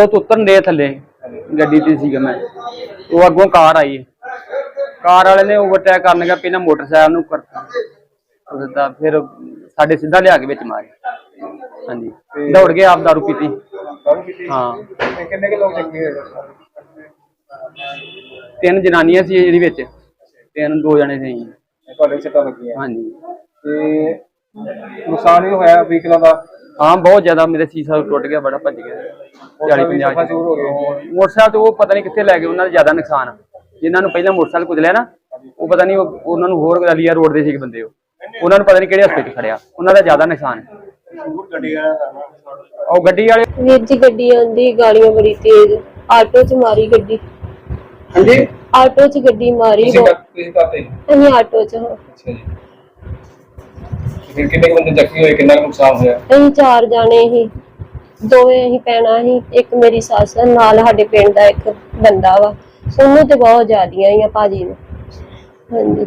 ਪੁਲ ਤੋਂ ਉਤਰਨ ਦੇ ਥੱਲੇ ਗੱਡੀ ਤੇ ਸੀਗਾ ਮੈਂ। ਉਹ ਅੱਗੋਂ ਕਾਰ ਆਈ। ਕਾਰ ਵਾਲੇ ਨੇ ਓਵਰਟੇਕ ਕਰਨ ਲੱਗਾ ਪਹਿਲਾਂ ਮੋਟਰਸਾਈਕਲ ਨੂੰ ਕਰਤਾ ਉਹ ਦਿੱਤਾ ਫਿਰ ਸਾਡੇ ਸਿੱਧਾ ਲਿਆ ਕੇ ਵਿੱਚ ਮਾਰਿਆ। ਹਾਂਜੀ। ਦੌੜ ਕੇ ਆਪ ਦਾਰੂ ਪੀਤੀ। ਹਾਂ। ਤੇ ਕਿੰਨੇ ਕੇ ਲੋਕ ਜ਼ਖਮੀ ਹੋਏ? ਤਿੰਨ ਜਨਾਨੀਆਂ ਸੀ ਜਿਹੜੀ ਵਿੱਚ। ਤਿੰਨ ਦੋ ਜਣੇ ਸੀ। ਤੁਹਾਡੇ ਸੱਟਾਂ ਲੱਗੀਆਂ ਹਾਂਜੀ। ਤੇ ਨੁਕਸਾਨ ਵੀ ਹੋਇਆ ਵਹੀਕਲਾਂ ਦਾ? ਹਾਂ ਬਹੁਤ ਜ਼ਿਆਦਾ ਮੇਰੇ ਸੀਸਾ ਟੁੱਟ ਗਿਆ ਬੜਾ ਭੱਜ ਗਿਆ। 40 ਵੀ 50 ਚੂਰ ਹੋ ਗਏ। ਮੋਟਰਸਾਈਕਲ ਤੇ ਉਹ ਪਤਾ ਨਹੀਂ ਕਿੱਥੇ ਲੈ ਗਏ ਉਹਨਾਂ ਦਾ ਜ਼ਿਆਦਾ ਨੁਕਸਾਨ। ਆ। ਜਿਨ੍ਹਾਂ ਨੂੰ ਪਹਿਲਾਂ ਮੋਟਰਸਾਈਕਲ ਕੁਚਲਿਆ ਨਾ ਉਹ ਪਤਾ ਨਹੀਂ ਉਹ- ਉਹਨਾਂ ਨੂੰ ਹੋਰ ਗਲੀਆ ਰੋਡ ਦੇ ਸੀਗੇ ਬੰਦੇ ਉਹ। ਉਹਨਾਂ ਨੂੰ ਪਤਾ ਨਹੀਂ ਕਿਹੜੇ ਹਸਪਤਾਲ ਖੜਿਆ। ਉਹਨਾਂ ਦਾ ਜ਼ਿਆਦਾ ਨੁਕਸਾਨ ਹੈ। ਉਹ ਗੱਡੀ ਵਾਲੇ ਵੀਰ ਜੀ ਗੱਡੀ ਆਂਦੀ ਗਾਲੀਆਂ ਬੜੀ ਤੇਜ਼। ਆਟੋ 'ਚ ਮਾਰੀ ਗੱਡੀ। ਹਾਂਜੀ? ਆਟੋ 'ਚ ਗੱਡੀ ਮਾਰੀ ਅਸੀਂ ਆਟੋ 'ਚ ਹਾਂ। ਅੱਛਾ ਜੀ। ਫਿਰ ਕਿੰਨੇ ਕੁ ਬੰਦੇ ਜ਼ਖਮੀ ਹੋਏ ਕਿੰਨਾ ਕੁ ਨੁਕਸਾਨ ਹੋਇਆ? ਅਸੀਂ ਚਾਰ ਜਾਣੇ ਸੀ। ਦੋਵੇਂ ਅਸੀਂ ਪੈਣਾ ਸੀ। ਇੱਕ ਮੇਰੀ ਸੱਸ ਆ, ਨਾਲ ਸਾਡੇ ਪਿੰਡ ਦਾ ਇੱਕ ਬੰਦਾ ਵਾ। ਉਹਨੂੰ ਤੇ ਬਹੁਤ ਜ਼ਿਆਦੀਆਂ ਹੀ ਆ ਭਾਜੀ ਨੂੰ। ਹਾਂਜੀ।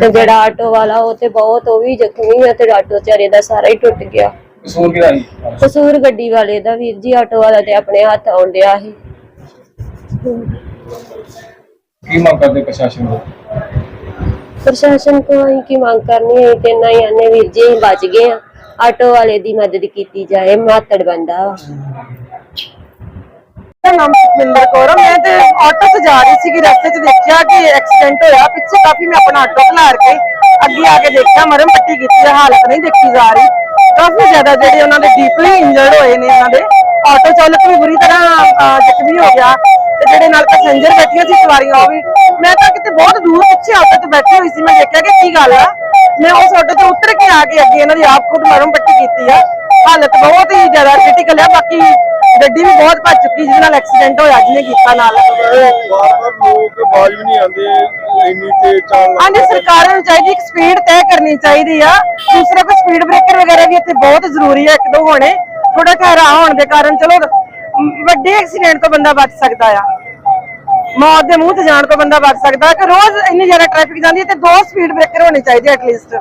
ਤੇ ਜਿਹੜਾ ਆਟੋ ਵਾਲਾ ਉਹ ਤੇ ਬਹੁਤ ਉਹ ਵੀ ਜ਼ਖਮੀ ਆ ਤੇ ਆਟੋ ਚਾਰੇ ਦਾ ਸਾਰਾ ਹੀ ਟੁੱਟ ਗਿਆ। ਕਸੂਰ ਕਿਹਦਾ ਸੀ? ਕਸੂਰ ਗੱਡੀ ਵਾਲੇ ਦਾ ਵੀਰ ਜੀ ਆਟੋ ਵਾਲਾ ਤੇ ਆਪਣੇ ਹੱਥ ਆਉਣ ਡਿਆ ਸੀ। ਕੀ ਮੰਗ ਕਰਦੇ ਪ੍ਰਸ਼ਾਸਨ ਤੋਂ? ਪ੍ਰਸ਼ਾਸਨ ਤੋਂ ਅਸੀਂ ਕੀ ਮੰਗ ਕਰਨੀ ਹੈ? ਤੇ ਨਾ ਹੀ ਆਨੇ ਵੀਰ ਜੀ ਅਸੀਂ ਬਚ ਗਏ ਆ ਆਟੋ ਵਾਲੇ ਦੀ ਮਦਦ ਕੀਤੀ ਜਾਏ ਮਾਤੜ ਬੰਦਾ ਵਾ। ਮੇਰਾ ਨਾਮ ਸੁਖਿੰਦਰ ਕੌਰ ਆ। ਮੈਂ ਤੇ ਆਟੋ 'ਚ ਜਾ ਰਹੀ ਸੀਗੀ ਰਸਤੇ 'ਚ ਦੇਖਿਆ ਕਿ ਐਕਸੀਡੈਂਟ ਹੋਇਆ। ਪਿੱਛੇ ਕਾਫੀ ਮੈਂ ਆਪਣਾ ਆਟੋ ਖਲਾਰ ਕੇ ਅੱਗੇ ਆ ਕੇ ਦੇਖਿਆ ਮਰਮ ਪੱਟੀ ਕੀਤੀ ਹੈ ਹਾਲਤ ਨਹੀਂ ਦੇਖੀ ਜਾ ਰਹੀ। ਕਾਫੀ ਜ਼ਿਆਦਾ ਜਿਹੜੇ ਉਹਨਾਂ ਦੇ ਡੀਪਲੀ ਇੰਜਰਡ ਹੋਏ ਨੇ ਉਹਨਾਂ ਦੇ। ਆਟੋ ਚਾਲਕ ਵੀ ਬੁਰੀ ਤਰ੍ਹਾਂ ਅਹ, ਜ਼ਖਮੀ ਹੋ ਗਿਆ। ਤੇ ਜਿਹੜੇ ਨਾਲ ਪੈਸੇਂਜਰ ਬੈਠੀਆਂ ਸੀ ਸਵਾਰੀਆਂ ਉਹ ਵੀ। ਮੈਂ ਤਾਂ ਕਿਤੇ ਬਹੁਤ ਦੂਰ ਪਿੱਛੇ ਆਟੋ 'ਚ ਬੈਠੀ ਹੋਈ ਸੀ ਮੈਂ ਦੇਖਿਆ ਕਿ ਕੀ ਗੱਲ ਆ। ਮੈਂ ਉਸ ਆਟੋ 'ਚ ਉਤਰ ਕੇ ਆ ਕੇ ਅੱਗੇ ਇਹਨਾਂ ਦੀ ਆਪ ਖੁਦ ਮਰਮ ਪੱਟੀ ਕੀਤੀ ਆ। ਹਾਲਤ ਬਹੁਤ ਹੀ ਜ਼ਿਆਦਾ ਕ੍ਰਿਟੀਕਲ ਆ ਬਾਕੀ ਗੱਡੀ ਵੀ ਬਹੁਤ ਭੱਜ ਚੁੱਕੀ ਜਿਹਦੇ ਨਾਲ ਐਕਸੀਡੈਂਟ ਹੋਇਆ ਜਿਹਨੇ ਕੀਤਾ ਨਾਲ। ਬਾਰ-ਬਾਰ ਲੋਕ ਬਾਜ ਵੀ ਨਹੀਂ ਆਉਂਦੇ ਇੰਨੀ ਤੇਜ਼ ਚਾਲ ਹਾਂਜੀ ਸਰਕਾਰਾਂ ਨੂੰ ਚਾਹੀਦੀ ਇੱਕ ਸਪੀਡ ਤੈਅ ਕਰਨੀ ਚਾਹੀਦੀ ਆ। ਦੂਸਰਾ ਕੋਈ ਸਪੀਡ ਬ੍ਰੇਕਰ ਵਗੈਰਾ ਵੀ ਇੱਥੇ ਬਹੁਤ ਜ਼ਰੂਰੀ ਹੈ ਇੱਕ ਦੋ ਹੋਣੇ। ਥੋੜਾ ਠਹਿਰਾਅ ਹੋਣ ਦੇ ਕਾਰਨ ਚਲੋ ਵੱਡੇ ਐਕਸੀਡੈਂਟ ਤੋਂ ਬੰਦਾ ਬਚ ਸਕਦਾ ਆ। ਮੌਤ ਦੇ ਮੂੰਹ ਤੇ ਜਾਣ ਤੋਂ ਬੰਦਾ ਬਚ ਸਕਦਾ ਕਿ ਰੋਜ਼ ਇੰਨੀ ਜ਼ਿਆਦਾ ਟ੍ਰੈਫਿਕ ਜਾਂਦੀ ਹੈ ਤੇ ਦੋ ਸਪੀਡ ਬ੍ਰੇਕਰ ਹੋਣੇ ਚਾਹੀਦੇ ਐਟਲੀਸਟ